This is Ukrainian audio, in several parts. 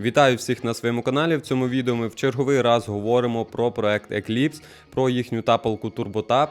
Вітаю всіх на своєму каналі. В цьому відео ми в черговий раз говоримо про проект Eclipse, про їхню тапалку TurboTap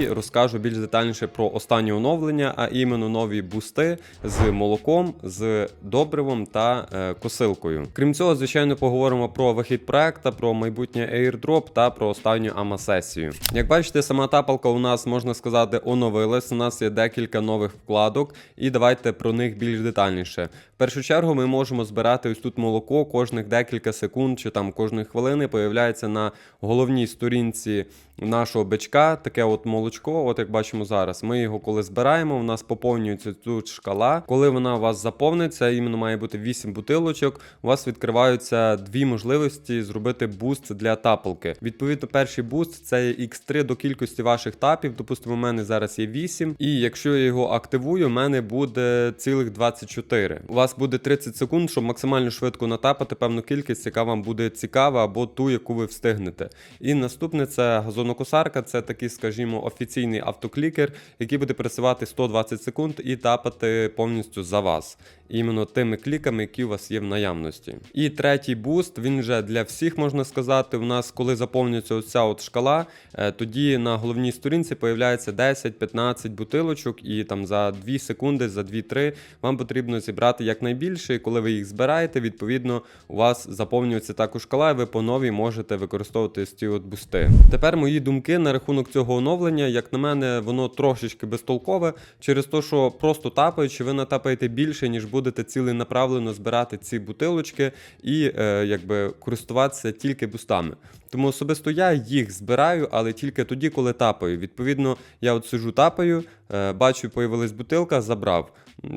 і розкажу більш детальніше про останнє оновлення, а іменно нові бусти з молоком, з добривом та е, косилкою. Крім цього, звичайно, поговоримо про вихід проекта, про майбутнє airdrop та про останню АМА-сесію. Як бачите, сама тапалка у нас можна сказати оновилась. У нас є декілька нових вкладок, і давайте про них більш детальніше. В першу чергу ми можемо збирати ось тут молоко кожних декілька секунд чи там кожної хвилини появляється на головній сторінці нашого бичка таке от молочко. От як бачимо зараз. Ми його коли збираємо, у нас поповнюється тут шкала. Коли вона у вас заповниться, іменно має бути 8 бутилочок. У вас відкриваються дві можливості зробити буст для тапалки. Відповідно, перший буст це X3 до кількості ваших тапів. Допустимо, у мене зараз є 8. І якщо я його активую, у мене буде цілих 24. У вас буде 30 секунд, щоб максимально швидко натапати певну кількість, яка вам буде цікава, або ту, яку ви встигнете. І наступне це газонокосарка, це такий, скажімо, офіційний автоклікер, який буде працювати 120 секунд і тапати повністю за вас. Іменно тими кліками, які у вас є в наявності. І третій буст, він вже для всіх можна сказати. У нас, коли заповнюється оця от шкала, е, тоді на головній сторінці появляється 10-15 бутилочок, і там за 2 секунди, за 2-3 вам потрібно зібрати якнайбільше. І коли ви їх збираєте, відповідно у вас заповнюється також шкала, і ви по новій можете використовувати ці от бусти. Тепер мої думки на рахунок цього оновлення, як на мене, воно трошечки безтолкове, через те, що просто тапаючи, ви натапаєте більше, ніж будете ціленаправлено збирати ці бутилочки і е, якби користуватися тільки бустами. Тому особисто я їх збираю, але тільки тоді, коли тапаю. Відповідно, я от сижу тапаю, е, бачу, появилась бутилка, забрав.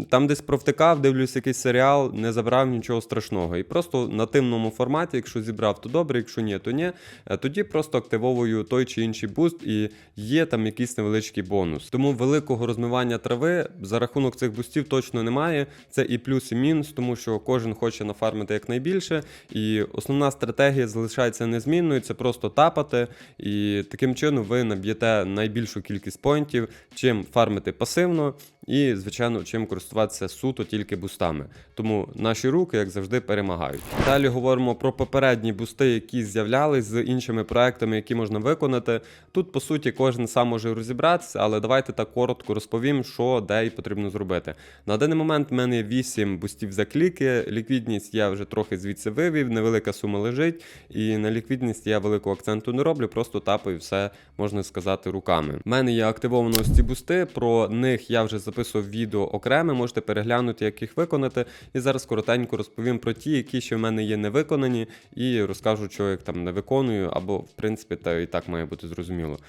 Там десь провтикав, дивлюсь якийсь серіал, не забрав нічого страшного. І просто на тимному форматі, якщо зібрав, то добре, якщо ні, то ні. Е, Тоді просто активовую той чи інший буст і є там якийсь невеличкий бонус. Тому великого розмивання трави за рахунок цих бустів точно немає. Це і плюс, і мінус, тому що кожен хоче нафармити якнайбільше. І основна стратегія залишається незмінною. Це просто тапати, і таким чином ви наб'єте найбільшу кількість поінтів, чим фармити пасивно, і, звичайно, чим користуватися суто тільки бустами. Тому наші руки, як завжди, перемагають. Далі говоримо про попередні бусти, які з'являлись з іншими проектами, які можна виконати. Тут, по суті, кожен сам може розібратися, але давайте так коротко розповім, що де і потрібно зробити. На даний момент в мене є 8 бустів за кліки. Ліквідність я вже трохи звідси вивів, невелика сума лежить, і на ліквідність я великого акценту не роблю, просто тапаю все, можна сказати, руками. У мене є активовано ось ці бусти. Про них я вже записував відео окреме, можете переглянути, як їх виконати. І зараз коротенько розповім про ті, які ще в мене є не виконані, і розкажу, що я там не виконую, або в принципі та і так має бути зрозуміло.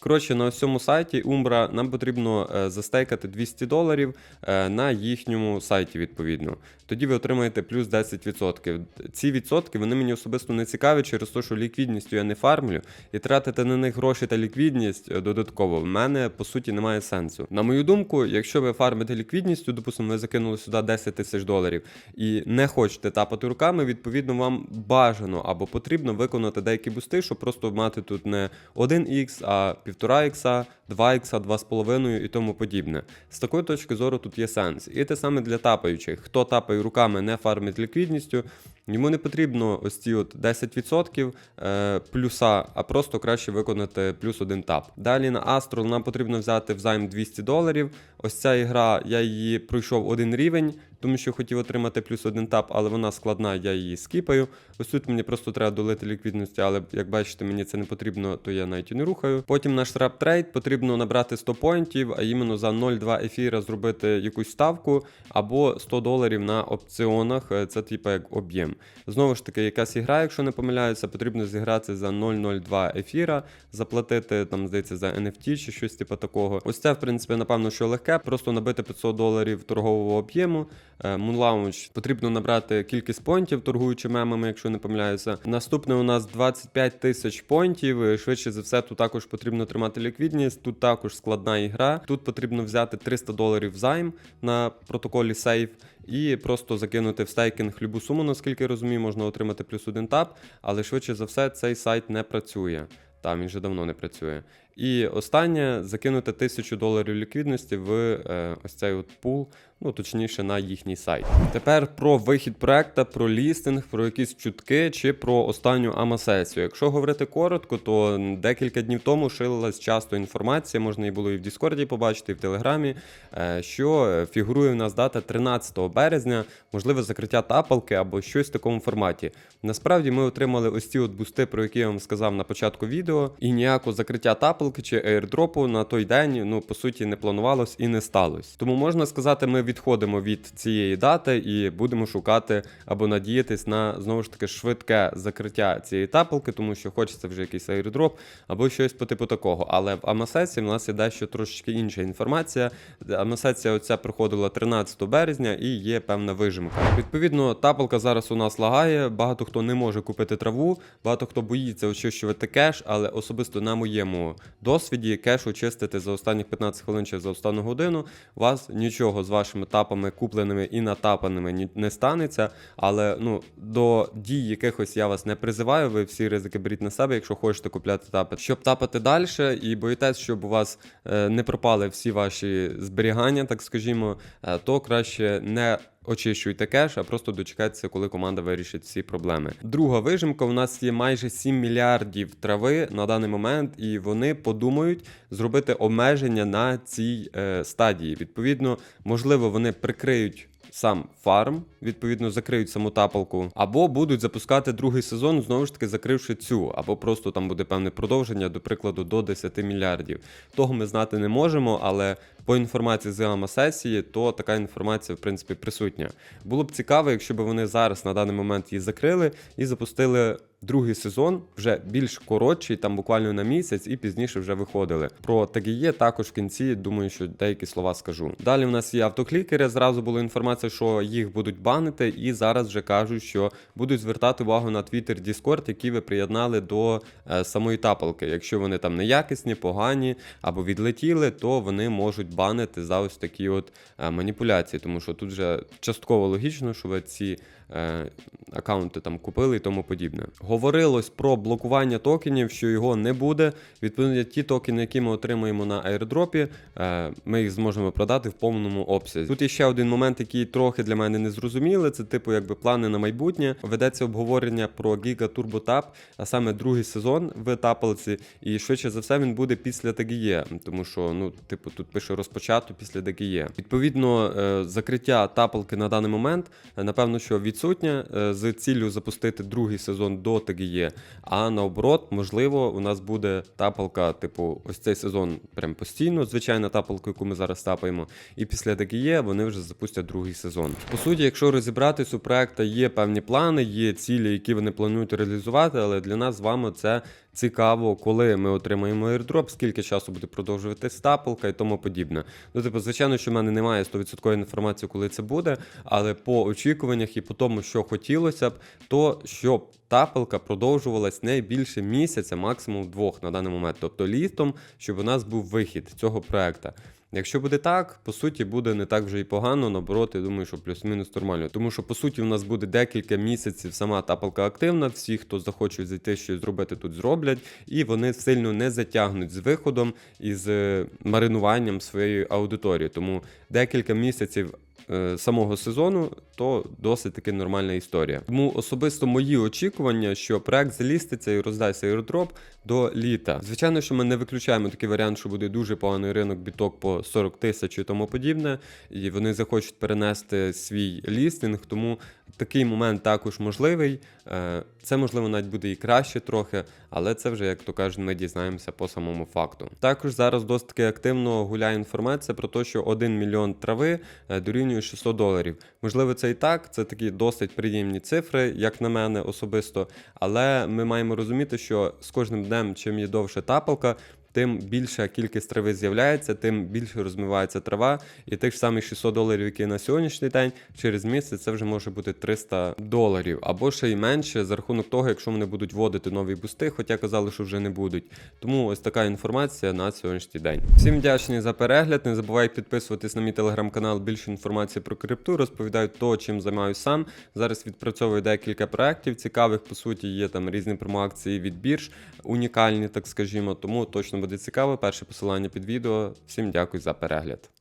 Коротше, на цьому сайті Umbra нам потрібно е, застейкати 200 доларів е, на їхньому сайті, відповідно. Тоді ви отримаєте плюс 10%. Ці відсотки вони мені особисто не цікаві через те, що ліквідністю я не фармлю, і тратити на них гроші та ліквідність е, додатково в мене по суті немає сенсу. На мою думку, якщо ви фармите ліквідністю, допустимо, ви закинули сюди 10 тисяч доларів і не хочете тапати руками, відповідно, вам бажано або потрібно виконати деякі бусти, щоб просто мати тут не 1х, а 1,5х, 2х, 2,5 і тому подібне. З такої точки зору тут є сенс. І те саме для тапаючих. Хто тапає руками, не фармить ліквідністю, йому не потрібно ось ці от 10% е, плюса, а просто краще виконати плюс один тап. Далі на Astro нам потрібно взяти взайм 200 доларів. Ось ця ігра, я її пройшов один рівень, тому що хотів отримати плюс один тап, але вона складна, я її скіпаю. Ось тут мені просто треба долити ліквідності, але як бачите, мені це не потрібно, то я навіть і не рухаю. Потім наш рап трейд потрібно набрати 100 поінтів, а іменно за 0,2 ефіра зробити якусь ставку або 100 доларів на опціонах. е, Це типу як об'єм. Знову ж таки, якась ігра, якщо не помиляюся, потрібно зіграти за 0,02 ефіра, заплатити там, здається, за NFT чи щось типу такого. Ось це, в принципі, напевно, що легке, просто набити 500 доларів торгового об'єму. Е, Moon Lounge потрібно набрати кількість понтів, торгуючи мемами, якщо не помиляюся. Наступне у нас 25 тисяч понтів. Е, Швидше за все, тут також потрібно тримати ліквідність. Тут також складна ігра. Тут потрібно взяти 300 доларів займ на протоколі Safe. І просто закинути в стейкінг любу суму, наскільки я розумію, можна отримати плюс один тап, але швидше за все цей сайт не працює. Там він вже давно не працює. І останнє закинути 1000 доларів ліквідності в е, ось цей от пул, ну точніше на їхній сайт. Тепер про вихід проекта, про лістинг, про якісь чутки чи про останню АМА-сесію. Якщо говорити коротко, то декілька днів тому ширилась часто інформація, можна і було і в Діскорді побачити, і в Телеграмі, е, що фігурує в нас дата 13 березня, можливе закриття тапалки або щось в такому форматі. Насправді ми отримали ось ці от бусти, про які я вам сказав на початку відео, і ніякого закриття тапалки чи аірдропу на той день, ну по суті, не планувалось і не сталося. Тому можна сказати, ми відходимо від цієї дати і будемо шукати або надіятись на знову ж таки швидке закриття цієї тапалки, тому що хочеться вже якийсь аірдроп або щось по типу такого. Але в Амасесі в нас є дещо трошечки інша інформація. Амасеція оця проходила 13 березня і є певна вижимка. Відповідно, тапалка зараз у нас лагає. Багато хто не може купити траву, багато хто боїться очищувати кеш, але особисто на моєму досвіді кеш очистити за останні 15 хвилин чи за останню годину. У вас нічого з вашими тапами купленими і натапаними не станеться. Але ну до дій якихось я вас не призиваю. Ви всі ризики беріть на себе, якщо хочете купляти тапи. Щоб тапати далі і боїтесь, щоб у вас е, не пропали всі ваші зберігання, так скажімо, е, то краще не. Очищуйте кеш, а просто дочекайтеся, коли команда вирішить всі проблеми. Друга вижимка. У нас є майже 7 мільярдів трави на даний момент, і вони подумають зробити обмеження на цій е, стадії. Відповідно, можливо, вони прикриють сам фарм, відповідно, закриють саму тапалку, або будуть запускати другий сезон, знову ж таки закривши цю, або просто там буде певне продовження, до прикладу, до 10 мільярдів. Того ми знати не можемо, але по інформації з АМА сесії, то така інформація, в принципі, присутня. Було б цікаво, якщо б вони зараз на даний момент її закрили і запустили. Другий сезон вже більш коротший, там буквально на місяць, і пізніше вже виходили. Про ТГЄ також в кінці, думаю, що деякі слова скажу. Далі в нас є автоклікери. Зразу була інформація, що їх будуть банити, і зараз вже кажуть, що будуть звертати увагу на Twitter, Discord, які ви приєднали до е, самої тапалки. Якщо вони там неякісні, погані або відлетіли, то вони можуть банити за ось такі от е, маніпуляції, тому що тут вже частково логічно, що ви ці е, аккаунти там купили і тому подібне. Говорилось про блокування токенів, що його не буде. Відповідно, ті токени, які ми отримаємо на airdropі, е, ми їх зможемо продати в повному обсязі. Тут є ще один момент, який трохи для мене не зрозуміли. Це типу якби плани на майбутнє. Ведеться обговорення про Giga Turbo Tap, а саме другий сезон в тапалці. І швидше за все він буде після ТГЄ, тому що ну, типу, тут пише розпочато після ТГЄ. Відповідно, е, закриття тапалки на даний момент, е, напевно, що відсутнє е, з ціллю запустити другий сезон до ТГЄ. А наоборот, можливо, у нас буде тапалка, типу, ось цей сезон прям постійно, звичайна тапалка, яку ми зараз тапаємо. І після ТГЄ вони вже запустять другий сезон. По суті, якщо розібратись, у проекту є певні плани, є цілі, які вони планують реалізувати, але для нас з вами це цікаво, коли ми отримаємо airdrop, скільки часу буде продовжуватись тапалка і тому подібне. Ну, типу, звичайно, що в мене немає 100% інформації, коли це буде, але по очікуваннях і по тому, що хотілося б, то щоб тапалка продовжувалась не більше місяця, максимум двох на даний момент, тобто літом, щоб у нас був вихід цього проекту. Якщо буде так, по суті, буде не так вже і погано, наоборот, я думаю, що плюс-мінус нормально. Тому що, по суті, у нас буде декілька місяців сама тапалка активна. Всі, хто захочуть зайти щось зробити, тут зроблять, і вони сильно не затягнуть з виходом і з е, маринуванням своєї аудиторії. Тому декілька місяців. Е, Самого сезону то досить таки нормальна історія. Тому особисто мої очікування, що проект заліститься і роздасться аеродроп до літа. Звичайно, що ми не виключаємо такий варіант, що буде дуже поганий ринок біток по 40 тисяч і тому подібне, і вони захочуть перенести свій лістинг, тому такий момент також можливий. Е, Це можливо навіть буде і краще трохи, але це вже, як то кажуть, ми дізнаємося по самому факту. Також зараз досить активно гуляє інформація про те, що 1 мільйон трави е, дорівнює 600 доларів. Можливо, це і так, це такі досить приємні цифри, як на мене особисто. Але ми маємо розуміти, що з кожним днем, чим є довше тапалка, тим більша кількість трави з'являється, тим більше розмивається трава. І тих самих 600 доларів, які на сьогоднішній день, через місяць це вже може бути 300 доларів, або ще й менше за рахунок того, якщо вони будуть вводити нові бусти, хоча казали, що вже не будуть. Тому ось така інформація на сьогоднішній день. Всім вдячний за перегляд. Не забувай підписуватись на мій телеграм-канал. Більше інформації про крипту. Розповідаю то, чим займаюся сам. Зараз відпрацьовую декілька проєктів цікавих. По суті, є там різні промоакції від бірж, унікальні, так скажімо. Тому точно буде цікаво, перше посилання під відео. Всім дякую за перегляд.